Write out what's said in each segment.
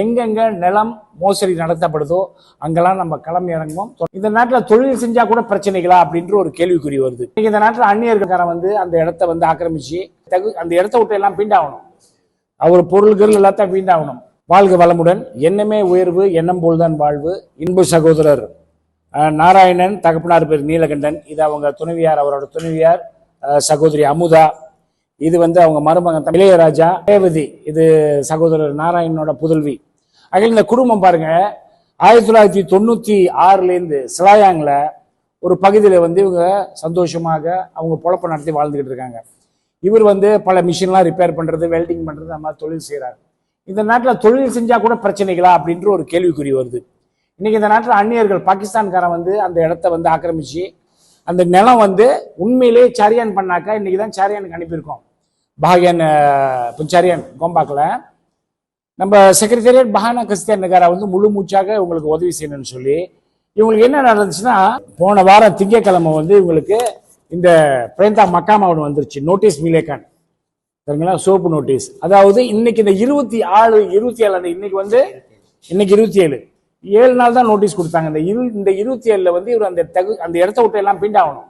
எங்கெங்க நிலம் மோசடி நடத்தப்படுதோ அங்கெல்லாம் நம்ம களம் இறங்குவோம். இந்த நாட்டில் தொழில் செஞ்சா கூட பிரச்சனைகளா அப்படின்ற ஒரு கேள்விக்குறி வருது. இன்னைக்கு இந்த நாட்டில் அந்நியர்காரன் வந்து அந்த இடத்த வந்து ஆக்கிரமிச்சு தகு அந்த இடத்த விட்டு எல்லாம் பீண்டாகணும் அவர் பொருள்கள் எல்லாத்தையும் வீண்டாகணும். வாழ்க வளமுடன். எண்ணமே உயர்வு எண்ணம் போல்தான் வாழ்வு. இன்பு சகோதரர் நாராயணன் தகப்பனார் பேர் நீலகண்டன். இது அவங்க துணைவியார் அவரோட துணைவியார் சகோதரி அமுதா. இது வந்து அவங்க மருமகன் இளையராஜா ரேவதி இது சகோதரர் நாராயணனோட புதல்வி. ஆக இந்த குடும்பம் பாருங்க ஆயிரத்தி தொள்ளாயிரத்தி தொண்ணூத்தி ஆறுலேருந்து சிலாயாங்கில் ஒரு பகுதியில் வந்து இவங்க சந்தோஷமாக அவங்க பொழப்ப நடத்தி வாழ்ந்துக்கிட்டு இருக்காங்க. இவர் வந்து பல மிஷின்லாம் ரிப்பேர் பண்ணுறது வெல்டிங் பண்ணுறது அந்த மாதிரி தொழில் செய்கிறார் இந்த நாட்டில் தொழில் செஞ்சால் கூட பிரச்சனைகளா அப்படின்ற ஒரு கேள்விக்குறி வருது. இன்னைக்கு இந்த நாட்டில் அந்நியர்கள் பாகிஸ்தான்காரன் வந்து அந்த இடத்த வந்து ஆக்கிரமிச்சு அந்த நிலம் வந்து உண்மையிலேயே சரியான் பண்ணாக்கா இன்றைக்கி தான் சாரியானுக்கு அனுப்பியிருக்கோம். பாகியன் அஹ், சரியான் கோம்பாக்கில். நம்ம செக்ரட்டரியட் பஹானா கிறிஸ்தியன் நகரா வந்து முழு மூச்சாக உங்களுக்கு உதவி செய்யணும்னு சொல்லி இவங்களுக்கு என்ன நடந்துச்சுன்னா போன வாரம் திங்கக்கிழமை வந்து இவங்களுக்கு இந்த பிரேந்தா மக்காமாவன் வந்துருச்சு நோட்டீஸ் மிலேக்கான். சரிங்களா சோப்பு நோட்டீஸ். அதாவது இன்னைக்கு இந்த இருபத்தி ஆறு இருபத்தி ஏழு அந்த இன்னைக்கு வந்து இன்னைக்கு இருபத்தி ஏழு. ஏழு நாள் தான் நோட்டீஸ் கொடுத்தாங்க. இந்த இரு இந்த இருபத்தி ஏழில் வந்து இவர் அந்த தகு அந்த இடத்த விட்டு எல்லாம் பீண்டாகணும்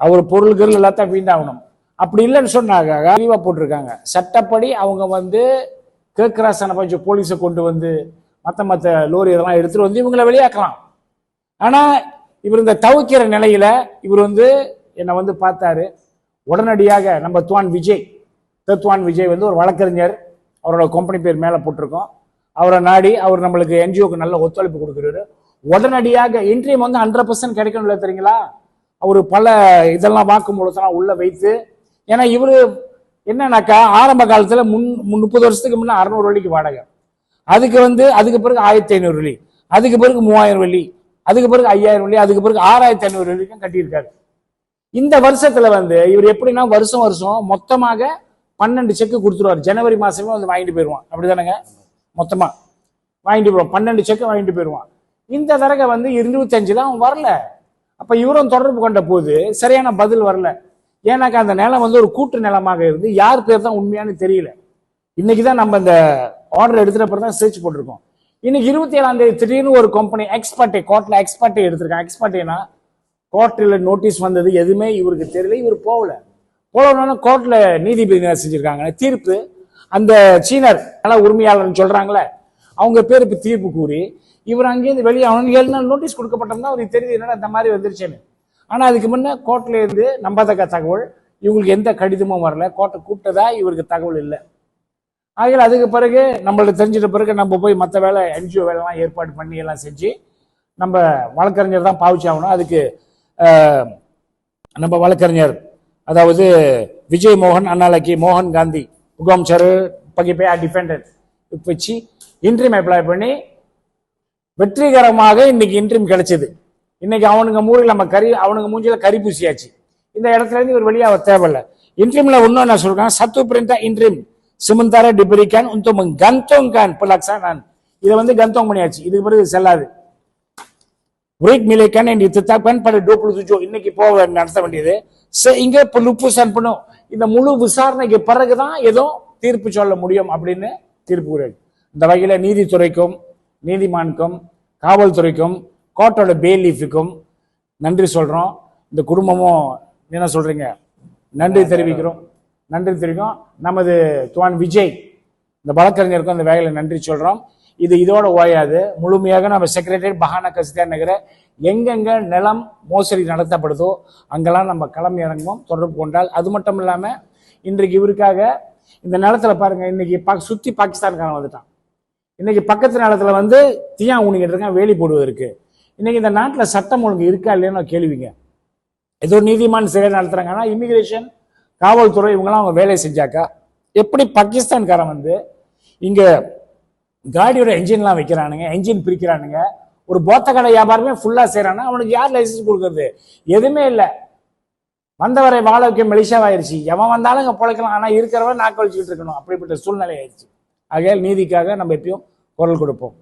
அவர் பொருள்கள் எல்லாத்தையும் வீண்டாகணும் அப்படி இல்லைன்னு சொன்னாங்க. அறிவா போட்டிருக்காங்க. சட்டப்படி அவங்க வந்து கேட்கராசன பஞ்ச போலீஸை கொண்டு வந்து மற்ற மற்ற லோரி இதெல்லாம் எடுத்துகிட்டு வந்து இவங்களை வெளியாக்கலாம். ஆனால் இவர் இந்த தவிக்கிற நிலையில் இவர் வந்து என்னை வந்து பார்த்தாரு. உடனடியாக நம்ம துவான் விஜய் தத்துவான் விஜய் வந்து ஒரு வழக்கறிஞர். அவரோட கம்பெனி பேர் மேலே போட்டிருக்கோம். அவரை நாடி அவர் நம்மளுக்கு என்ஜிஓக்கு நல்ல ஒத்துழைப்பு கொடுக்குறாரு. உடனடியாக இன்ட்ரீம் வந்து ஹண்ட்ரட் பர்சன்ட் கிடைக்கணும்ல தெரியுங்களா? அவர் பல இதெல்லாம் வாக்குமூலத்தெல்லாம் உள்ளே வைத்து ஏன்னா இவர் என்னன்னாக்கா ஆரம்ப காலத்தில் முன் முப்பது வருஷத்துக்கு முன்னே அறநூறு வெள்ளிக்கு வாடகை. அதுக்கு வந்து அதுக்கு பிறகு ஆயிரத்தி ஐநூறு வெள்ளி அதுக்கு பிறகு மூவாயிரம் வெள்ளி அதுக்கு பிறகு ஐயாயிரம் வெள்ளி அதுக்கு பிறகு ஆறாயிரத்தி ஐநூறு வெள்ளிக்கும் கட்டியிருக்காரு. இந்த வருஷத்துல வந்து இவர் எப்படின்னா வருஷம் வருஷம் மொத்தமாக பன்னெண்டு செக்கு கொடுத்துருவார். ஜனவரி மாசமே வந்து வாங்கிட்டு போயிடுவான். அப்படிதானங்க? மொத்தமா. வாங்கிட்டு போயிடுவான். பன்னெண்டு செக்கு வாங்கிட்டு போயிடுவான். இந்த தடவை வந்து இருபத்தஞ்சுல அவன் வரல. அப்ப இவரும் தொடர்பு கொண்ட போது சரியான பதில் வரல. ஏன்னாக்கா அந்த நிலம் வந்து ஒரு கூட்டு நிலமாக இருந்து யார் பேர் தான் உண்மையானு தெரியல. இன்னைக்கு தான் நம்ம இந்த ஆர்டர் எடுத்துட்ட பிறகு தான் சர்ச் போட்டிருக்கோம். இன்னைக்கு இருபத்தி ஏழாம் தேதி திடீர்னு ஒரு கம்பெனி எக்ஸ்பர்ட்டே கோர்ட்ல எக்ஸ்பர்ட்டே எடுத்திருக்காங்க. எக்ஸ்பர்ட்டேனா கோர்ட்டில் நோட்டீஸ் வந்தது எதுவுமே இவருக்கு தெரியல இவர் போகல. போகலன்னா கோர்ட்ல நீதிபதி என்ன செஞ்சிருக்காங்க? தீர்ப்பு அந்த சீனர் நல உரிமையாளர்னு சொல்றாங்களே அவங்க பேர் தீர்ப்பு கூறி இவர் அங்கேருந்து வெளியே அவனுக்கு ஏழு நாள் நோட்டீஸ் கொடுக்கப்பட்டோம்னா அவருக்கு தெரியுது என்னடா இந்த மாதிரி வந்துருச்சுன்னு. ஆனால் அதுக்கு முன்னே கோர்ட்லேருந்து நம்பத்தக்க தகவல் இவங்களுக்கு எந்த கடிதமும் வரல கோர்ட்டை கூப்பிட்டதா இவருக்கு தகவல் இல்லை. ஆகையில் அதுக்கு பிறகு நம்மளுக்கு தெரிஞ்சிட்ட பிறகு நம்ம போய் மற்ற வேலை என்ஜிஓ வேலைலாம் ஏற்பாடு பண்ணி எல்லாம் செஞ்சு நம்ம வழக்கறிஞர் தான் பாவிச்சாகணும் அதுக்கு நம்ம வழக்கறிஞர் அதாவது விஜய் மோகன் அண்ணாலக்கி மோகன் காந்தி முகாம் சரு பகிப்பே டிஃபெண்டட் வச்சு இன்ட்ரீம் அப்ளை பண்ணி வெற்றிகரமாக இன்னைக்கு இன்ட்ரீம் கிடைச்சது. இன்னைக்கு அவனுங்க மூலையில் நம்ம கறி அவனுங்க மூஞ்சில கறி பூசியாச்சு. இந்த இடத்துல இருந்து ஒரு வெளியாக தேவையில்ல. இன்ட்ரீம்ல இன்னும் என்ன சொல்றாங்க சத்து பிரிண்டா இன்ட்ரீம் சிமந்தார டிபரிக்கான் உந்தோம் கந்தோங் கான் புலாக்ஸா நான் இதை வந்து கந்தோங் பண்ணியாச்சு. இதுக்கு பிறகு இது செல்லாது. உரைக் மிலேக்கான் என்று தித்தாப்பன் பல டோப்புள் துஜோ இன்னைக்கு போக நடத்த வேண்டியது. ச- இங்க இப்போ லுப்பு பண்ணும். இந்த முழு விசாரணைக்கு பிறகுதான் ஏதோ தீர்ப்பு சொல்ல முடியும் அப்படின்னு தீர்ப்பு கூறியது இந்த வகையில நீதித்துறைக்கும் நீதிமானுக்கும் காவல்துறைக்கும் கோர்ட்டோட பேலீஃபுக்கும் நன்றி சொல்றோம். இந்த குடும்பமும் என்ன சொல்றீங்க? நன்றி தெரிவிக்கிறோம். நன்றி தெரிவிக்கும் நமது துவான் விஜய் இந்த வழக்கறிஞருக்கும் அந்த வேலையில் நன்றி சொல்கிறோம் இது இதோட ஓயாது. முழுமையாக நம்ம செக்ரட்டரி பஹானா கசிதா நகர எங்கெங்க நிலம் மோசடி நடத்தப்படுதோ அங்கெல்லாம் நம்ம களம் இறங்குவோம். தொடர்பு கொண்டால் அது மட்டும் இல்லாமல் இன்றைக்கு இவருக்காக இந்த நிலத்தில் பாருங்க இன்னைக்கு பா- சுத்தி பாகிஸ்தான்காரன் வந்துட்டான். இன்னைக்கு பக்கத்து நிலத்துல வந்து தீயா ஊனிக்கிட்டு இருக்கான் வேலி போடுவதற்கு. இன்னைக்கு இந்த நாட்டில் சட்டம் ஒழுங்கு இருக்கா இல்லைன்னு கேள்விங்க ஏதோ நீதிமான் சிறை நடத்துறாங்கன்னா இமிகிரேஷன் காவல்துறை இவங்கெல்லாம் அவங்க வேலையை செஞ்சாக்கா? எப்படி பாகிஸ்தான்காரன் வந்து இங்கே காடியோட என்ஜின்லாம் வைக்கிறானுங்க என்ஜின் பிரிக்கிறானுங்க. ஒரு போத்த கடை வியாபாரமே ஃபுல்லாக செய்கிறானு அவனுக்கு யார் லைசன்ஸ் கொடுக்கறது? எதுவுமே இல்லை. வந்தவரை வாழ வைக்க மெலிஷாவாயிருச்சு எவன் வந்தாலும் இங்கே பிழைக்கலாம். ஆனால் இருக்கிறவன் நாக்கு வச்சுக்கிட்டு இருக்கணும். அப்படிப்பட்ட சூழ்நிலை ஆயிடுச்சு ஆகையால் நீதிக்காக நம்ம எப்பயும் குரல் கொடுப்போம்.